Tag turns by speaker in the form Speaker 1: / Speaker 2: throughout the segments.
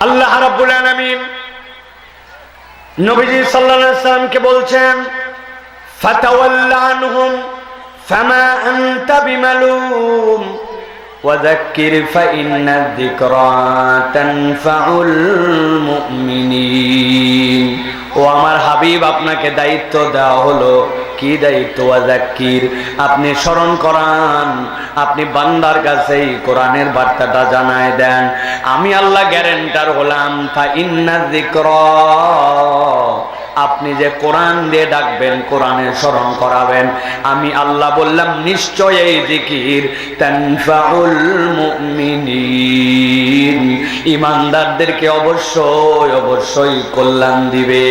Speaker 1: আল্লাহ রাব্বুল আলামিন নবীজি সাল্লাল্লাহু আলাইহি সাল্লামকে বলছেন ফাতাওয়াল্লা আনহুম ফামা আনতা বিমালুম وذكر فإن الذكرى تنفع المؤمنين ও আমার হাবিব, আপনাকে দায়িত্ব দেওয়া হলো। কি দায়িত্ব? আজাকির আপনি স্মরণ করান, আপনি বান্দার কাছেই কোরআনের বার্তাটা জানায় দেন। আমি আল্লাহ গ্যারেন্টার হলাম তা ইন্না আপনি যে কোরআন দিয়ে ডাকবেন, কোরআনের স্মরণ করাবেন। আমি আল্লাহ বললাম, নিশ্চয় এই জিকির ইমানদারদেরকে অবশ্যই অবশ্যই কল্যাণ দিবে।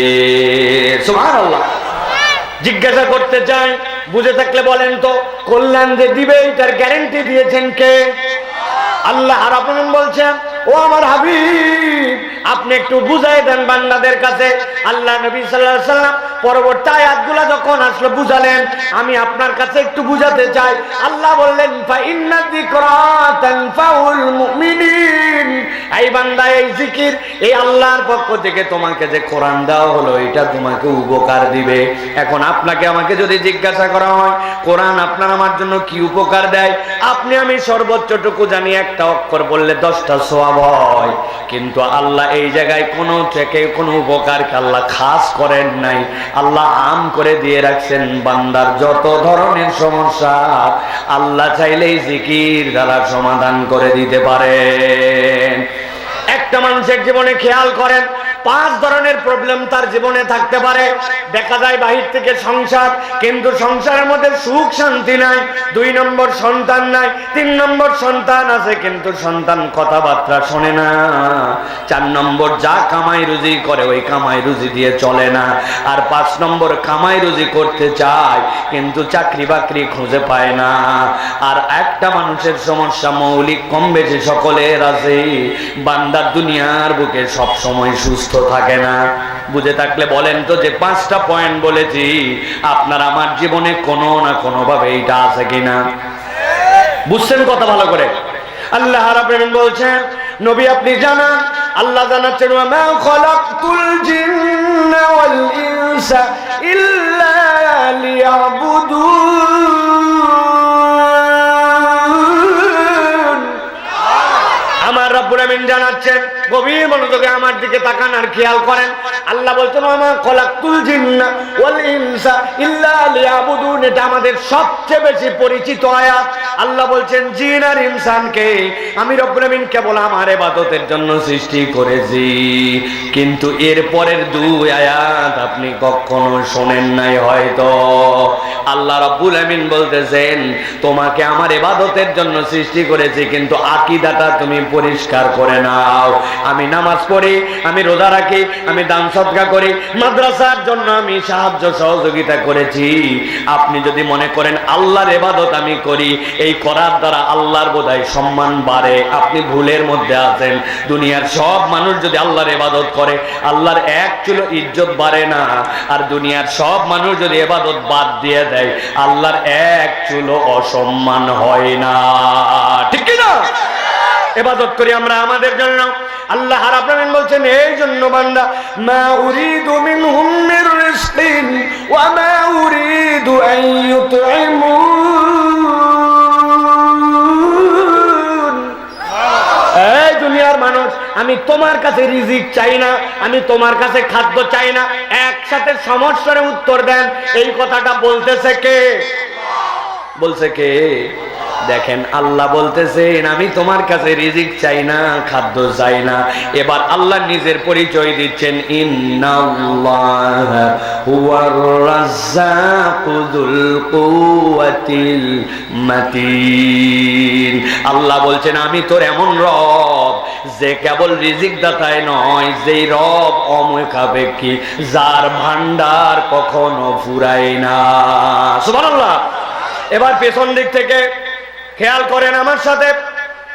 Speaker 1: জিজ্ঞাসা করতে চাই বুঝে থাকলে বলেন তো, কল্যাণ যে দিবে, এটার গ্যারেন্টি দিয়েছেন কে? আল্লাহ রাব্বুল বলছেন, ও আমার হাবিব আপনি একটু বুঝাই দেন বান্দাদের কাছে। আল্লাহ নবী আলাইহি সাল্লাম পরবর্তী আয়াতগুলো যখন আসলো, বুঝালেন, আমি আপনার কাছে একটু বুঝাতে চাই। আল্লাহ বললেন এই বান্দা, এই জিকির, এই আল্লাহর পক্ষ থেকে তোমাকে যে কোরআন দেওয়া হলো, এটা তোমাকে উপকার দিবে। এখন আপনাকে আমাকে যদি জিজ্ঞাসা করা হয়, কোরআন আপনার আমার জন্য কি উপকার দেয়? আপনি আমি সর্বোচ্চটুকু জানি, একটা অক্ষর বললে দশটা সোয়াব হয়। কিন্তু আল্লাহ এই জায়গায় কোনো থেকে কোনো উপকারকে আল্লাহ খাস করেন নাই। আল্লাহ আম করে দিয়ে রাখছেন বান্দার যত ধরনের সমস্যা, আল্লাহ চাইলেই জিকির দ্বারা সমাধান করে দিতে পারেন। একটা মানুষের জীবনে খেয়াল করেন পাঁচ ধরনের প্রবলেম তার জীবনে থাকতে পারে। দেখা যায় বাহির থেকে সংসার, কিন্তু সংসারের মধ্যে সুখ শান্তি নাই, দুই নম্বর সন্তান নাই, তিন নম্বর সন্তান আছে, কিন্তু সন্তান কথাবার্তা শোনে না। চার নম্বর যা কামাই রুজি করে, ওই কামাই রুজি দিয়ে চলে না। আর পাঁচ নম্বর কামাই রুজি করতে চায়, কিন্তু চাকরি বাকরি খুঁজে পায় না। আর একটা মানুষের সমস্যা, মৌলিক কম বেশি, সকলের আছে। বান্দার দুনিয়ার বুকে সব সময় সুস্থ থাকে না। বুঝে থাকলে বলেন তো যে পাঁচটা পয়েন্ট বলেছি, আপনার আমার জীবনে কোনো না কোনো ভাবে এইটা আছে কিনা? বুঝছেন কথা ভালো করে? আল্লাহ রাব্বুল বলছেন, নবী আপনি জানান, আল্লাহ জানাচ্ছেন ইল্লা লিয়াবুদুন আমার আমিন জানাচ্ছেন, গভীর মনোযোগে আমার দিকে তাকান আর খেয়াল করেন। আল্লাহ বলছেন আমা খলাকুল জিন্না ওয়াল ইনসা ইল্লা লিয়াবুদুন। এটা আমাদের সবচেয়ে বেশি পরিচিত আয়াত। আল্লাহ বলছেন, জিন আর ইনসানকে আমি রব্বুল আমিন কেবল আমার ইবাদতের জন্য সৃষ্টি করেছি। কিন্তু এর পরের দুই আয়াত আপনি কখনো শোনেন নাই হয়তো। আল্লাহ রাব্বুল আমিন বলতেছেন, তোমাকে আমার ইবাদতের জন্য সৃষ্টি করেছি, কিন্তু আকীদাটা তুমি পরিষ্কার করে নাও। আমি নামাজ পড়ি, আমি রোজা রাখি, আমি দান সদকা করি। মাদ্রাসার জন্য আমি সাহায্য সহযোগিতা করেছি। আপনি যদি মনে করেন আল্লাহর ইবাদত আমি করি, এই করার দ্বারা আল্লাহর বোধহয় সম্মান বাড়ে। আপনি ভুলের মধ্যে আছেন। দুনিয়ার সব মানুষ যদি আল্লাহর ইবাদত করে, আল্লাহর এক চুলো ইজ্জত বাড়ে না। আর দুনিয়ার সব মানুষ যদি ইবাদত বাদ দিয়ে দেয়, আল্লাহর এক চুলো অসম্মান হয় না। ঠিক না এবাদত করি আমরা আমাদের জন্য। আল্লাহ বলছেন, এই জন্য বান্দা, মা দুনিয়ার মানুষ, আমি তোমার কাছে রিজিক চাই না, আমি তোমার কাছে খাদ্য চাই না। একসাথে সমস্যার উত্তর দেন। এই কথাটা বলতেছে কে? বলছে কে? দেখেন আল্লাহ বলতেছেন, আমি তোমার কাছে রিজিক চাই না, খাদ্য চাই না। এবার আল্লাহ নিজের পরিচয় দিচ্ছেন আল্লাহ বলছেন, আমি তোর এমন রব যে কেবল রিজিক দাতায় নয়, যেই রব অমুখাপেক্ষী, যার ভান্ডার কখনো ফুরায় না। সুবহানাল্লাহ। এবার পেছন দিক থেকে খেয়াল করেন আমার সাথে।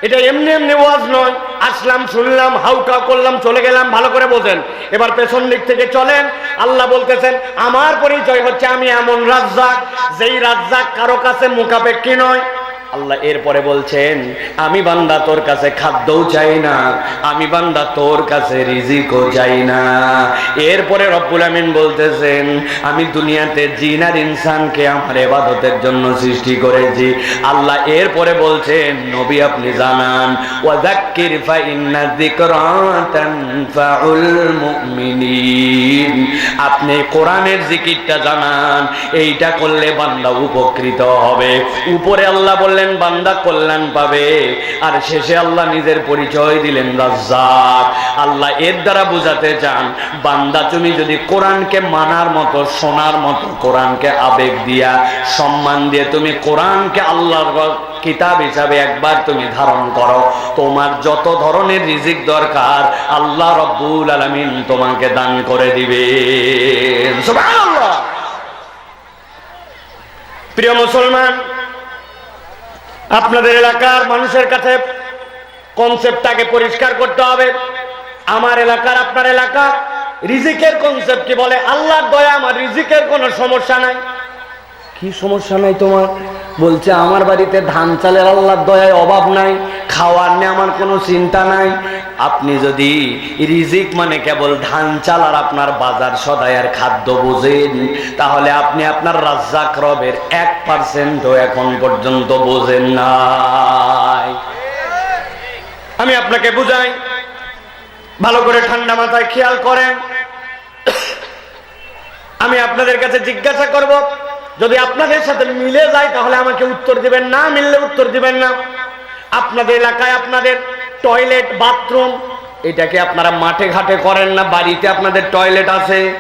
Speaker 1: এটা এমনি এমনি ওয়াজ নয়। আসলাম, শুনলাম হাউকা করলাম, চলে গেলাম, ভালো করে বোঝেন। এবার পেছন দিক থেকে চলেন। আল্লাহ বলতেছেন, আমার পরিচয় হচ্ছে আমি এমন রাজ্জাক, যেই রাজ্জাক কারও কাছে মুখাপেক্ষী নয়। আল্লাহ এরপরে বলছেন, আমি বান্দা তোর কাছে খাদ্যও চাই না, আমি বান্দা তোর কাছে রিজিকও চাই না। এরপরে রব্বুল আমিন বলতেছেন, আমি দুনিয়াতে জিন আর ইনসানকে আমার এবাদতের জন্য সৃষ্টি করেছি। আল্লাহ এরপরে বলছেন, নবী আপনি জানান, ওয়াযাক্কির ফা ইন্না যিকরা তানফাউল মুমিনিন। আপনি কোরআনের জিকিরটা জানান, এইটা করলে বান্দা উপকৃত হবে। উপরে আল্লাহ বললেন বান্দা কল্যাণ পাবে। আর শেষে আল্লাহ নিজের পরিচয় দিলেন, রাজ্জাক। আল্লাহ এর দ্বারা বুঝাতে চান, বান্দা তুমি যদি কোরআনকে মানার মতো, শোনার মতো, কোরআনকে আবেগ দিয়া সম্মান দিয়ে তুমি কোরআনকে আল্লাহর কিতাব হিসাবে একবার তুমি ধারণ করো, তোমার যত ধরনের রিজিক দরকার, আল্লাহ রব্বুল আলামিন তোমাকে দান করে দিবে। প্রিয় মুসলমান আপনাদের এলাকার মানুষের কাছে কনসেপ্টটাকে পরিষ্কার করতে হবে। আমার এলাকার আপনার এলাকা রিজিকের কনসেপ্ট কি বলে? আল্লাহর দয়া, আমার রিজিকের কোনো সমস্যা নাই। কি সমস্যা নাই তোমার? বলছে, আমার বাড়িতে ধান চালের আল্লাহর দয়ায় অভাব নাই, খাওয়ার নিয়ে আমার কোনো চিন্তা নাই। আপনি যদি রিজিক মানে কেবল ধান চাল আর আপনার বাজার সদায়ার খাদ্য বোঝেন, তাহলে আপনি আপনার রাজ্জাক রবের এক পার্সেন্টও এখন পর্যন্ত বোঝেন নাই। আমি আপনাকে বুঝাই, ভালো করে ঠান্ডা মাথায় খেয়াল করেন। আমি আপনাদের কাছে জিজ্ঞাসা করব যদি আপনাদের সাথে মিলে যায়, তাহলে আমাকে উত্তর দিবেন না, মিললে উত্তর দিবেন না। আপনাদের এলাকায় আপনাদের টয়লেট, বাথরুম, এটাকে আপনারা মাঠে ঘাটে করেন না, বাড়িতে আপনাদের টয়লেট আছে।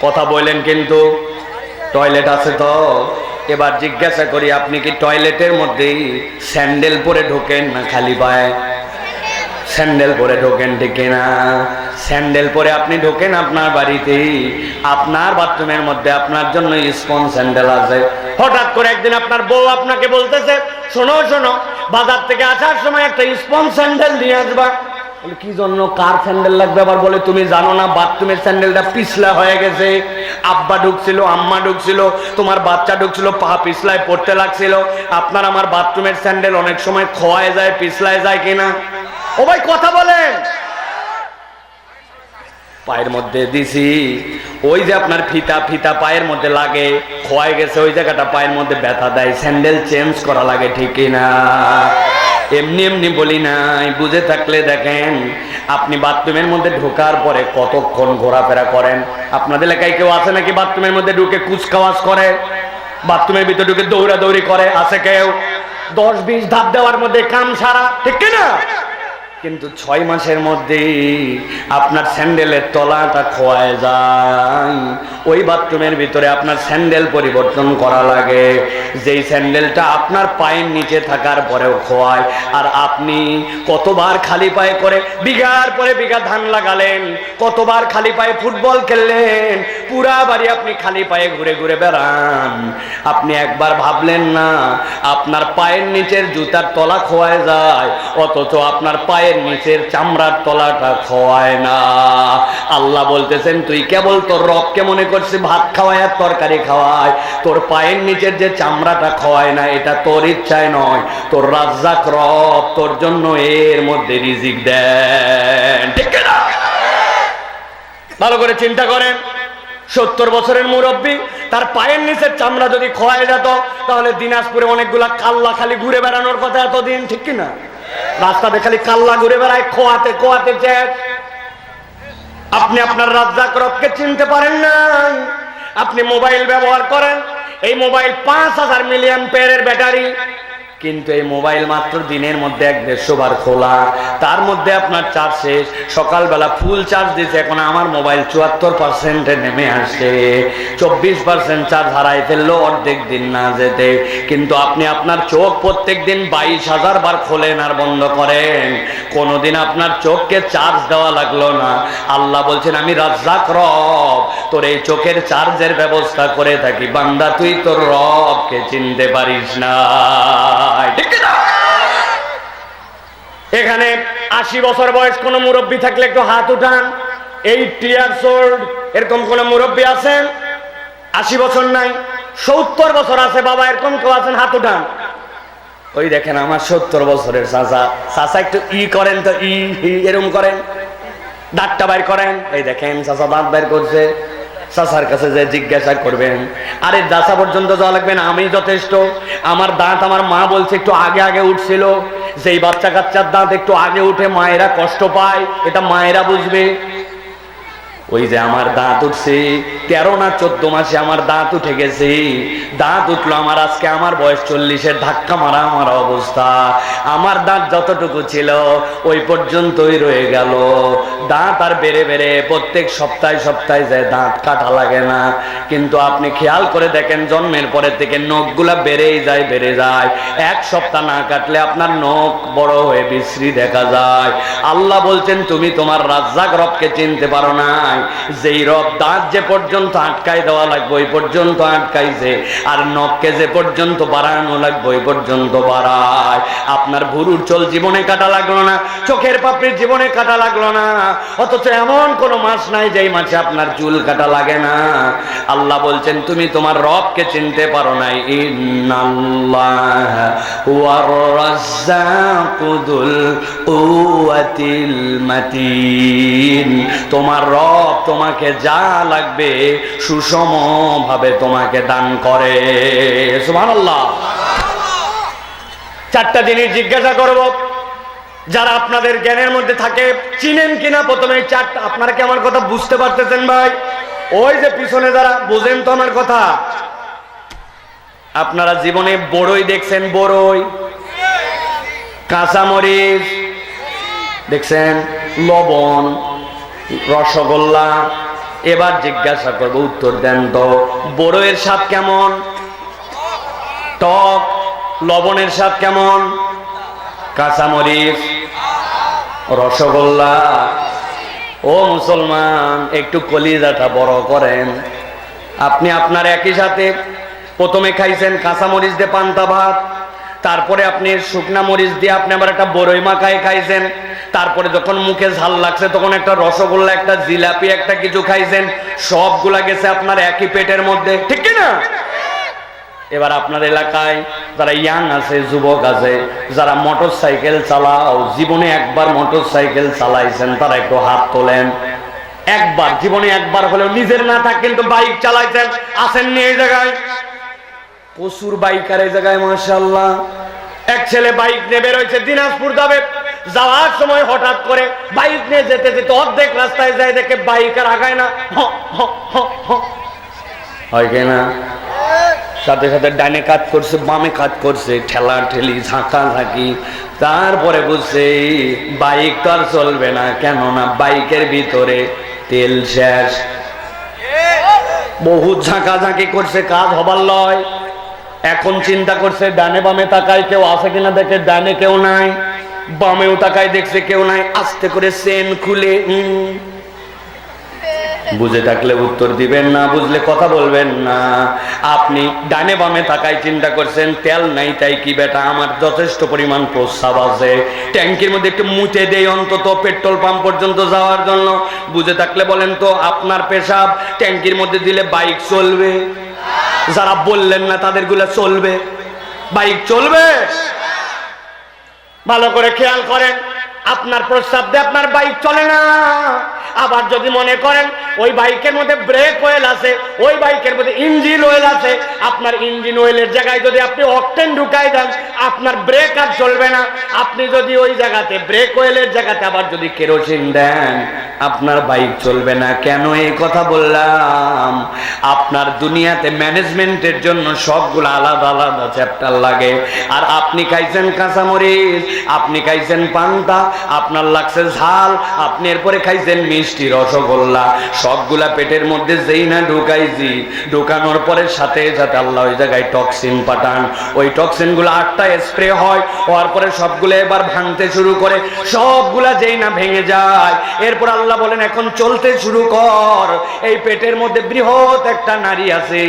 Speaker 1: কথা বলেন কিন্তু, টয়লেট আছে তো? এবার জিজ্ঞাসা করি, আপনি কি টয়লেটের মধ্যেই স্যান্ডেল পরে ঢোকেন না খালি পায়? স্যান্ডেল পরে ঢোকেন ঠিক না স্যান্ডেল পরে আপনি ঢোকেন আপনার বাড়িতে আপনার বাথরুমের মধ্যে আপনার জন্য স্পন স্যান্ডেল আছে। হঠাৎ করে একদিন আপনার বউ আপনাকে বলতেছে, শোনো শোনো, বাজার থেকে আসার সময় একটা স্পন স্যান্ডেল নিয়ে আসবা। কি জন্য? কার স্যান্ডেল লাগবে? আবার বলে, তুমি জানো না, বাথরুমের স্যান্ডেলটা পিছলা হয়ে গেছে। আব্বা ঢুকছিল, আম্মা ঢুকছিল, তোমার বাচ্চা ঢুকছিল, পা পিছলায় পড়তে লাগছিল। আপনার আমার বাথরুমের স্যান্ডেল অনেক সময় খোয়ায় যায়, পিছলায় যায় কিনা? ও ভাই, কথা বলেন। পায়ের মধ্যে দিছি। ওই যে আপনার ফিতা ফিতা পায়ের মধ্যে লাগে, খোয়াই গেছে, ওই জায়গাটা পায়ের মধ্যে ব্যথা দেয়, স্যান্ডেল চেঞ্জ করা লাগে ঠিকই না এমনি এমনি বলি নাই, বুঝে থাকলে দেখেন, আপনি বাথরুমের মধ্যে ঢোকার পরে কতক্ষণ ঘোরাফেরা করেন? আপনাদের এলাকায় কেউ আছে নাকি বাথরুমের মধ্যে ঢুকে কুচকাওয়াজ করে? বাথরুমের ভিতরে ঢুকে দৌড়াদৌড়ি করে, আছে কেউ? দশ বিশ ধাপ দেওয়ার মধ্যে কাম সারা, ঠিক না কিন্তু ছয় মাসের মধ্যে আপনার স্যান্ডেলের তলাটা খোয়ায় যায়। ওই বাথরুমের ভিতরে আপনার স্যান্ডেল পরিবর্তন করা লাগে। যেই স্যান্ডেলটা আপনার পায়ের নিচে থাকার পরেও খোয়ায়। আর আপনি কতবার খালি পায়ে করে বিঘার পরে বিঘা ধান লাগালেন, কতবার খালি পায়ে ফুটবল খেললেন, পুরা বাড়ি আপনি খালি পায়ে ঘুরে ঘুরে বেড়ান। আপনি একবার ভাবলেন না, আপনার পায়ের নিচের জুতার তলা খোয়ায় যায়, অথচ আপনার পায়ের নিচের চামড়ার তলাটা খোয়ায় না। আল্লাহ বলতেছেন, তুই কেবল তোর রবকে মনে করছিস, ভাত খাওয়ায় আর তরকারি খাওয়ায়। তোর পায়ের নিচের যে চামড়াটা খোয়ায় না, এটা তোর ইচ্ছায় নয়। তোর রাজ্জাক রব তোর জন্য এর মধ্যে রিজিক দেন। ঠিক না ভালো করে চিন্তা করেন। সত্তর বছরের মুরব্বী, তার পায়ের নিচের চামড়া যদি খোয়াই যেত, তাহলে দিনাজপুরে অনেকগুলা কাল্লা খালি ঘুরে বেড়ানোর কথা এতদিন, ঠিক কিনা? রাস্তাতে খালি কাল্লা ঘুরে বেড়ায়, খোয়াতে খোয়াতে চেক আপনি আপনার রাজ্জাক রবকে চিনতে পারেন নাই। আপনি মোবাইল ব্যবহার করেন, এই মোবাইল পাঁচ হাজার মিলিয়ন পেয়ারের ব্যাটারি। কিন্তু এই মোবাইল মাত্র দিনের মধ্যে এক দেড়শো বার খোলা। তার মধ্যে আপনার চার্জ শেষ। সকালবেলা ফুল চার্জ দিতে এখন আমার মোবাইল চুয়াত্তর পার্সেন্টে নেমে আসে। চব্বিশ পার্সেন্ট চার্জ হারাই ফেলল, অর্ধেক দিন না যেতে। কিন্তু আপনি আপনার চোখ প্রত্যেক দিন বাইশ হাজার বার খোলেন আর বন্ধ করেন। কোনোদিন আপনার চোখকে চার্জ দেওয়া লাগল না। আল্লাহ বলছেন, আমি রাজ্জাক রব, তোর এই চোখের চার্জের ব্যবস্থা করে থাকি। বান্দা, তুই তোর রবকে চিনতে পারিস না। এখানে আশি বছর বয়স কোন মুরব্বী থাকলে একটু হাত উঠান। এই টিয়ার সোল্ড, এরকম কোন মুরব্বী আছেন আশি বছর নাই, সত্তর বছর আছে বাবা, এরকম কেউ আছেন? হাত উঠান। ওই দেখেন আমার সত্তর বছরের চাচা। চাচা একটু ই করেন তো, ই ই এরম করেন। দাঁতটা বাইর করেন। এই দেখেন, চাচা দাঁত বাইর করছে। চাচার কাছে যে জিজ্ঞাসা করবেন, আরে, দাসা পর্যন্ত যাওয়া লাগবে না আমি যথেষ্ট। আমার দাঁত আমার মা বলছে, একটু আগে আগে উঠছিল। যেই বাচ্চা কাচ্চার দাঁত একটু আগে উঠে মায়েরা কষ্ট পায়, এটা মায়েরা বুঝবে। ওই যে আমার দাঁত উঠছে, তেরো না চোদ্দ মাসে আমার দাঁত উঠে গেছে। দাঁত উঠল আমার আজকে, আমার বয়স চল্লিশের ধাক্কা মারা আমার অবস্থা। আমার দাঁত যতটুকু ছিল, ওই পর্যন্তই রয়ে গেল। দাঁত আর বেড়ে বেড়ে প্রত্যেক সপ্তাহে সপ্তাহে যায়, দাঁত কাটা লাগে না। কিন্তু আপনি খেয়াল করে দেখেন, জন্মের পরে থেকে নখগুলা বেড়েই যায়, বেড়ে যায়। এক সপ্তাহ না কাটলে আপনার নখ বড় হয়ে বিশ্রী দেখা যায়। আল্লাহ বলছেন, তুমি তোমার রাজ্জাক রবকে চিনতে পারো নাই। যেই রব দাঁত যে পর্যন্ত আটকাই দেওয়া লাগবে, ওই পর্যন্ত আটকাইছে। আর নখকে যে পর্যন্ত বাড়ানো লাগবে, ওই পর্যন্ত বাড়ায়। আপনার ভুরুর চল জীবনে কাটা লাগল না, চোখের পাপড়ির জীবনে কাটা লাগল না। অথচ এমন কোন মাস নাই যেই মাসে আপনার চুল কাটা লাগে না। আল্লাহ বলছেন, তুমি তোমার রবকে চিনতে পারো নাই তোমার রব তোমাকে যা লাগবে সুষম ভাবে তোমাকে দান করে। সুবহানাল্লাহ। চারটা জিনিস জিজ্ঞাসা করব। যারা আপনাদের জ্ঞানের মধ্যে থাকে, চিনেন কিনা প্রথমে চারটা। আপনারা কি আমার কথা বুঝতে পারতেছেন ভাই? ওই যে পিছনে যারা, বোঝেন তো আমার কথা। আপনারা জীবনে বড়ই দেখছেন, বড়ই। কাঁচামরিচ, দেখছেন, লবণ, রসগোল্লা। এবার জিজ্ঞাসা করব, উত্তর দেন তো। বড়ইয়ের স্বাদ কেমন? টক, লবণের স্বাদ কেমন? কাঁচামরিচ রসগোল্লা। ও মুসলমান, একটু কলিজাটা বড় করেন। আপনি আপনার একই সাথে প্রথমে খাইছেন কাঁচামরিচ দিয়ে পান্তা ভাত, তারপরে আপনি শুকনা মরিচ দিয়ে আপনি আবার একটা বড়ই মাখায় খাইছেন, তারপরে যখন মুখে ঝাল লাগছে তখন একটা রসগোল্লা, একটা জিলাপি, একটা কিছু খাইছেন, সবগুলা গেছে আপনার একই পেটের মধ্যে। ঠিক কি না এবার আপনার এলাকায় যারা ইয়াং আছে, যুবক আছে, যারা মোটর সাইকেল চালাও, জীবনে একবার মোটর সাইকেল চালাইছেন, তারা একটু হাত তোলেন। একবার, জীবনে একবার হলেও নিজের না থাক, কিন্তু বাইক চালাইছেন আসেননি এই জায়গায়? প্রচুর বাইকার এই জায়গায় মাসাল্লাহ এক ছেলে বাইক নিয়ে বেরোয়ছে দিনাজপুর যাবে। যাওয়ার সময় হঠাৎ করে বাইক নিয়ে যেতে যেতে অর্ধেক রাস্তায় যায়, দেখে বাইক আর আগায় না। হ। হয় না? সাথে সাথে ডানে কাজ করছে, বামে কাজ করছে, ঠেলা ঠেলি, ঝাঁকা ঝাঁকি। তারপরে বুঝছে বাইক তো আর চলবে না, কেননা বাইকের ভিতরে তেল শেষ। বহুত ঝাঁকা ঝাঁকি করছে, কাজ হবার লয়। এখন চিন্তা করছে, ডানে বামে তাকায় কেউ আছে কিনা দেখে, ডানে কেউ নাই। বামেও তাকায় দেখছে, কেউ নাই। আস্তে করে সেন খুলে বুঝে থাকলে উত্তর দিবেন না, বুঝলে কথা বলবেন না। আপনি ডানে বামে তাকাই চিন্তা করছেন, তেল নাই তাই কি বেটা? আমার যথেষ্ট পরিমাণ প্রস্রাব আছে। ট্যাঙ্কির মধ্যে একটু মুছে দেই, অন্তত পেট্রোল পাম্প পর্যন্ত যাওয়ার জন্য। বুঝে থাকলে বলেন তো, আপনার পেশাব ট্যাঙ্কির মধ্যে দিলে বাইক চলবে? যারা বললেন না তাদেরগুলা চলবে। বাইক চলবে? ভালো করে খেয়াল করেন। আপনার প্রস্তাব দিয়ে আপনার বাইক চলে না। আবার যদি মনে করেন ওই বাইকের মধ্যে ব্রেক অয়েল আছে, ওই বাইকের মধ্যে ইঞ্জিন অয়েল আছে, আপনার ইঞ্জিন অয়েলের জায়গায় যদি আপনি অকটেন ঢুকাই দেন, আপনার ব্রেক আর চলবে না। আপনি যদি ওই জায়গাতে ব্রেক অয়েলের জায়গাতে আবার যদি কেরোসিন দেন আপনার বাইক চলবে না। কেন এই কথা বললাম? আপনার দুনিয়াতে ম্যানেজমেন্টের জন্য সবগুলো আলাদা আলাদা চ্যাপ্টার লাগে। আর আপনি খাইছেন কাঁচামরিচ, আপনি খাইছেন পান্তা, আপনার লাগছে ঝাল, আপনি এরপরে খাইছেন মিষ্টি, রসগোল্লা। সবগুলা পেটের মধ্যে যেই না ঢুকাইছি, ঢুকানোর পরে সাথে সাথে আল্লাহ ওই জায়গায় টক্সিন পাঠান। ওই টক্সিনগুলো আটটা স্প্রে হয়, হওয়ার পরে সবগুলো এবার ভাঙতে শুরু করে, সবগুলা যেই না ভেঙে যায়, এরপর আল্লাহ আল্লাহ বলেন, এখন চলতে শুরু কর। এই পেটের মধ্যে বৃহৎ একটা নারী আছে।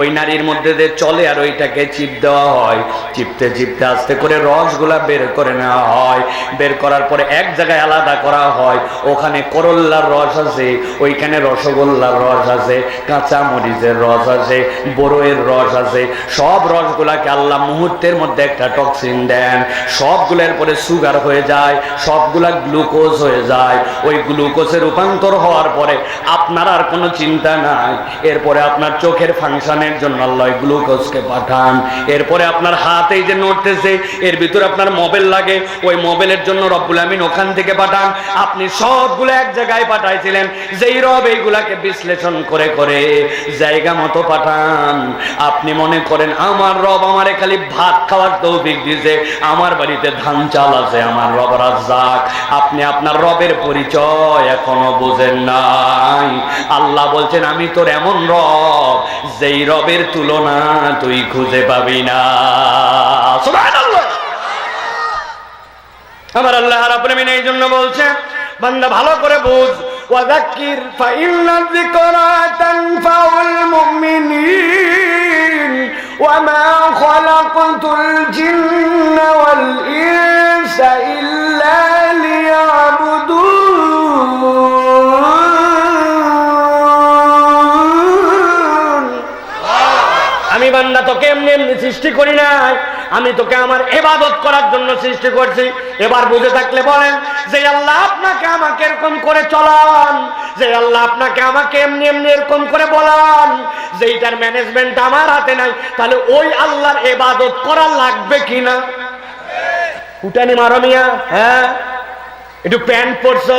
Speaker 1: ওই নারীর মধ্যে যে চলে আর ওইটাকে চিপ দেওয়া হয়। চিপতে চিপতে আস্তে করে রসগুলা বের করে নেওয়া হয়। বের করার পরে এক জায়গায় আলাদা করা হয়। ওখানে করল্লার রস আছে, ওইখানে রসগোল্লার রস আছে কাঁচা মরিচের রস আছে, বড়ইয়ের রস আছে। সব রসগুলাকে আল্লাহ মুহূর্তের মধ্যে একটা টক্সিন দেন। সবগুলোর পরে সুগার হয়ে যায়, সবগুলা গ্লুকোজ হয়ে যায়। ওই গ্লুকোজে রূপান্তর হওয়ার পরে আপনার আর কোনো চিন্তা নাই। এরপরে আপনার চোখের ফাংশনের জন্য আল্লাহ গ্লুকোজকে পাঠান। এরপরে আপনার হাত এই যে নড়তেছে, এর ভিতরে আপনার মোবাইল লাগে, ওই মোবাইলের জন্য রব্বুল আমিন ওখান থেকে পাঠান। আপনি সবগুলো এক জায়গায় পাঠাইছিলেন, যেই রব এইগুলাকে বিশ্লেষণ করে করে জায়গা মতো পাঠান। আপনি মনে করেন, আমার রব আমারে খালি ভাত খাওয়ার তৌফিক দিছে আমার বাড়িতে ধান চাল আছে, আমার রব রাজ্জাক। আপনি আপনার রবের পরিচয় এখনও বোঝেন নাই। আল্লাহ বলছেন, আমি তোর এমন রব, যেই রবের তুলনা তুই খুঁজে পাবি না। আমার আল্লাহ আমিন এই জন্য বলছেন, বান্দা ভালো করে বুঝ। ওয়াযাক্কির ফাইন্না যিকরা তানফাউল মুমিনিন। ওয়ামা খালাকতুল জিন্না ওয়াল ইনসা ইল্লা সৃষ্টি করি নাই। আমি তোকে আমার এবাদত করার জন্য সৃষ্টি করছি। এবার বুঝে থাকলে বলেন, যে আল্লাহ আপনাকে আমাকে এরকম করে চলান, যে আল্লাহ আপনাকে আমাকে এমনি এমনি এরকম করে বলান, যে এইটার ম্যানেজমেন্ট আমার হাতে নাই, তাহলে ওই আল্লাহর এবাদত করা লাগবে কিনা উঠানি মারো মিয়া হ্যাঁ? একটু প্যান্ট পরছো।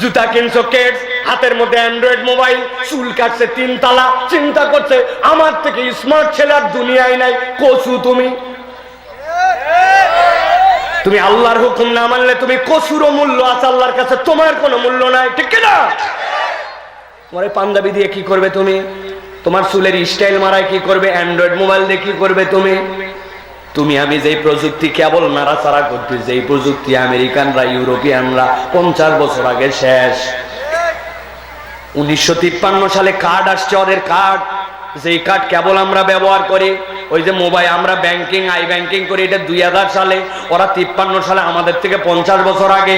Speaker 1: জুতা কিনছো কেটস হাতের মধ্যে অ্যান্ড্রয়েড মোবাইল চুল কাটছে তিন তালা, চিন্তা করছে, আমার থেকে স্মার্ট ছেলে আর দুনিয়ায় নাই, কচু তুমি। তুমি আল্লাহর হুকুম না মানলে তুমি কচুরও মূল্য আছে আল্লাহর কাছে, তোমার কোনো মূল্য নাই, ঠিক না তোমার পাঞ্জাবি দিয়ে কি করবে তুমি? তোমার চুলের স্টাইল মারায় কি করবে? অ্যান্ড্রয়েড মোবাইল দিয়ে কি করবে তুমি? তুমি আমি যেই প্রযুক্তি কেবল নাড়াচাড়া করতে, যেই প্রযুক্তি আমেরিকানরা, ইউরোপিয়ানরা পঞ্চাশ বছর আগে শেষ। উনিশশো তিপ্পান্ন সালে কার্ড আসছে, ওদের কার্ড। যেই কার্ড কেবল আমরা ব্যবহার করি, ওই যে মোবাইল, আমরা ব্যাংকিং, আই ব্যাংকিং করি, এটা দুই হাজার সালে। ওরা তিপ্পান্ন সালে আমাদের থেকে পঞ্চাশ বছর আগে।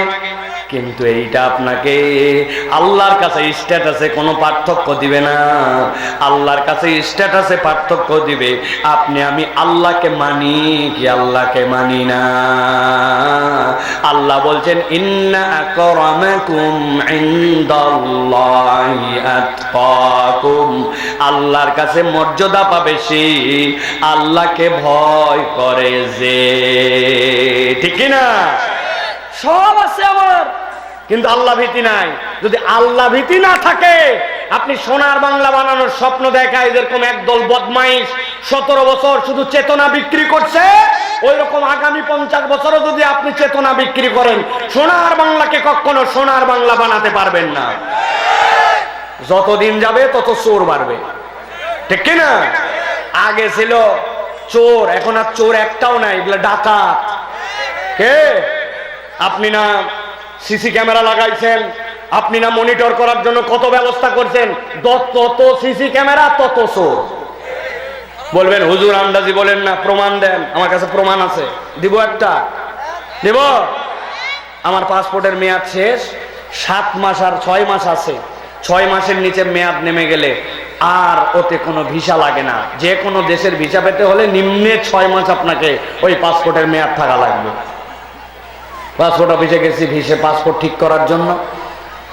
Speaker 1: কিন্তু এইটা আপনাকে আল্লাহর কাছে স্ট্যাটাসে কোনো পার্থক্য দিবে না। আল্লাহর কাছে স্ট্যাটাসে পার্থক্য দিবে, আপনি আমি আল্লাহকে মানি কি আল্লাহকে মানি না। আল্লাহ বলছেন আল্লাহর কাছে মর্যাদা পাবে সে, আল্লাহকে ভয় করে যে। ঠিক না সব আছে আমার। কিন্তু আল্লাহ ভীতি নাই। যদি আল্লাহ ভীতি না থাকে, আপনি সোনার বাংলা বানানোর স্বপ্ন দেখায় যেরকম একদল বদমাইশ সতেরো বছর শুধু চেতনা বিক্রি করছে ওই রকম আগামী পঞ্চাশ বছরও যদি আপনি চেতনা বিক্রি করেন, সোনার বাংলাকে কখনো সোনার বাংলা বানাতে পারবেন না। যতদিন যাবে তত চোর বাড়বে। ঠিক কিনা? আগে ছিল চোর, এখন আর চোর একটাও নাই, এগুলো ডাকাত। কে? আপনি না সিসি ক্যামেরা লাগাইছেন, আপনি না মনিটর করার জন্য কত ব্যবস্থা করছেন? তত সিসি ক্যামেরা, তত চোর। বলবেন, হুজুর, আন্দাজি বলেন না, প্রমাণ দেন, আমার কাছে প্রমাণ আছে। দিব একটা? দিব? আমার পাসপোর্টের মেয়াদ শেষ, সাত মাস আর ছয় মাস আছে। ছয় মাসের নিচে মেয়াদ নেমে গেলে আর ওতে কোনো ভিসা লাগে না। যে কোনো দেশের ভিসা পেতে হলে নিম্নে ছয় মাস আপনাকে ওই পাসপোর্টের মেয়াদ থাকা লাগবে। পাসপোর্ট অফিসে গেছি ভিসে পাসপোর্ট ঠিক করার জন্য।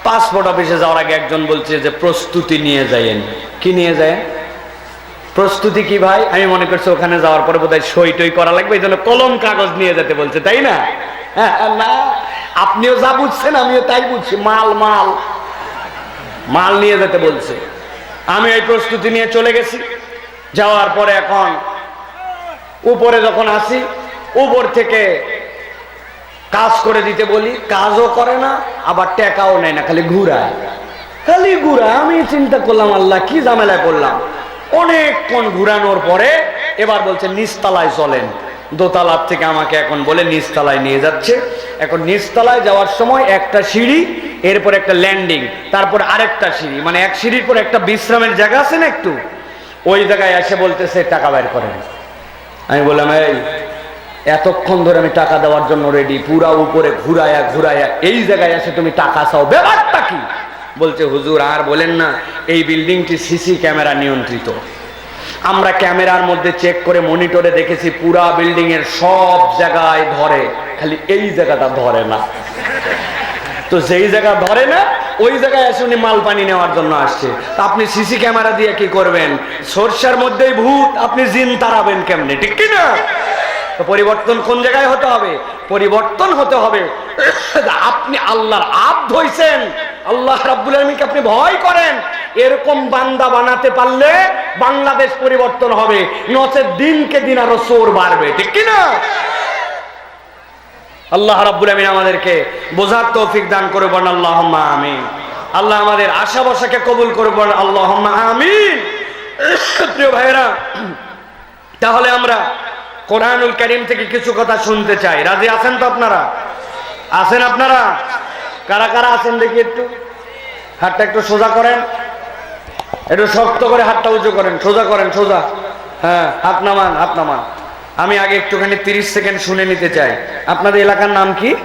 Speaker 1: পাসপোর্ট অফিসে যাওয়ার আগে একজন বলছে যে প্রস্তুতি নিয়ে যাইয়েন। কি নিয়ে যায় প্রস্তুতি কি ভাই? আমি মনে করছি ওখানে যাওয়ার পরে বোধহয় সই টই করা লাগবে এই জন্য কলম কাগজ নিয়ে যেতে বলছে তাই না? হ্যাঁ, না আপনিও যা বুঝছেন আমিও তাই বুঝছি মাল মাল মাল নিয়ে যেতে বলছে। আমি এই প্রস্তুতি নিয়ে চলে গেছি। যাওয়ার পরে এখন উপরে যখন আসি উপর থেকে কাজ করে দিতে বলি, কাজও করে না, আবার টেকাও নেয় না, খালি ঘুরায়। খালি ঘুরা আমি চিন্তা করলাম, আল্লাহ, কি ঝামেলায় পড়লাম? অনেকক্ষণ ঘুরানোর পরে এবার বলছে, নিচতলায় চলেন। দোতলার থেকে আমাকে এখন বলে নিচতলায় নিয়ে যাচ্ছে। এখন নিচতলায় যাওয়ার সময় একটা সিঁড়ি, এরপর একটা ল্যান্ডিং, তারপর আরেকটা সিঁড়ি মানে এক সিঁড়ির পর একটা বিশ্রামের জায়গা আছে না একটু? ওই জায়গায় এসে বলতেছে, টাকা বের করেন। আমি বললাম, এই এতক্ষণ ধরে আমি টাকা দেওয়ার জন্য রেডি পুরা উপরে ঘুরায়া ঘুরায়া, এই জায়গায় এসে তুমি টাকা চাও, ব্যাপারটা কি? বলছে, হুজুর, আর বলেন না, এই বিল্ডিংটি সিসি ক্যামেরা নিয়ন্ত্রিত। আমরা ক্যামেরার মধ্যে চেক করে মনিটরে দেখেছি, পুরা বিল্ডিং এর সব জায়গায় ধরে, খালি এই জায়গাটা ধরে না। তো যেই জায়গা ধরে না, ওই জায়গায় এসে উনি মাল পানি নেওয়ার জন্য আসছে। তা আপনি সিসি ক্যামেরা দিয়ে কি করবেন? সর্ষার মধ্যেই ভূত, আপনি জিন তাড়াবেন কেমনে, ঠিক কি না পরিবর্তন কোন জায়গায় হতে হবে? পরিবর্তন হতে হবে। আপনি আল্লাহর আপ ধইছেন। আল্লাহ রাব্বুল আলমীকে আপনি ভয় করেন। এরকম বান্দা বানাতে পারলে বাংলাদেশ পরিবর্তন হবে। নচেত দিনকে দিন আরও চোর বাড়বে। ঠিক কি না? আল্লাহ রাব্বুল আমিন আমাদেরকে বোঝার তৌফিক দান করে বলেন আল্লাহ আমিন। আল্লাহ আমাদের আশা বসাকে কবুল করে বলেন আল্লাহ আমিন। প্রিয় ভাইরা তাহলে আমরা কোরআনুল করিম থেকে কিছু কথা শুনতে চাই। রাজি আছেন তো আপনারা? আছেন আপনারা? কারা কারা আছেন দেখি একটু। হাতটা একটু সোজা করেন। একটু শক্ত করে হাতটা উঁচু করেন। সোজা করেন, সোজা। হ্যাঁ হাত নামান হাত নামান। আমি আগে একটুখানি তিরিশ সেকেন্ড শুনে নিতে চাই। আপনাদের এলাকার নাম কি?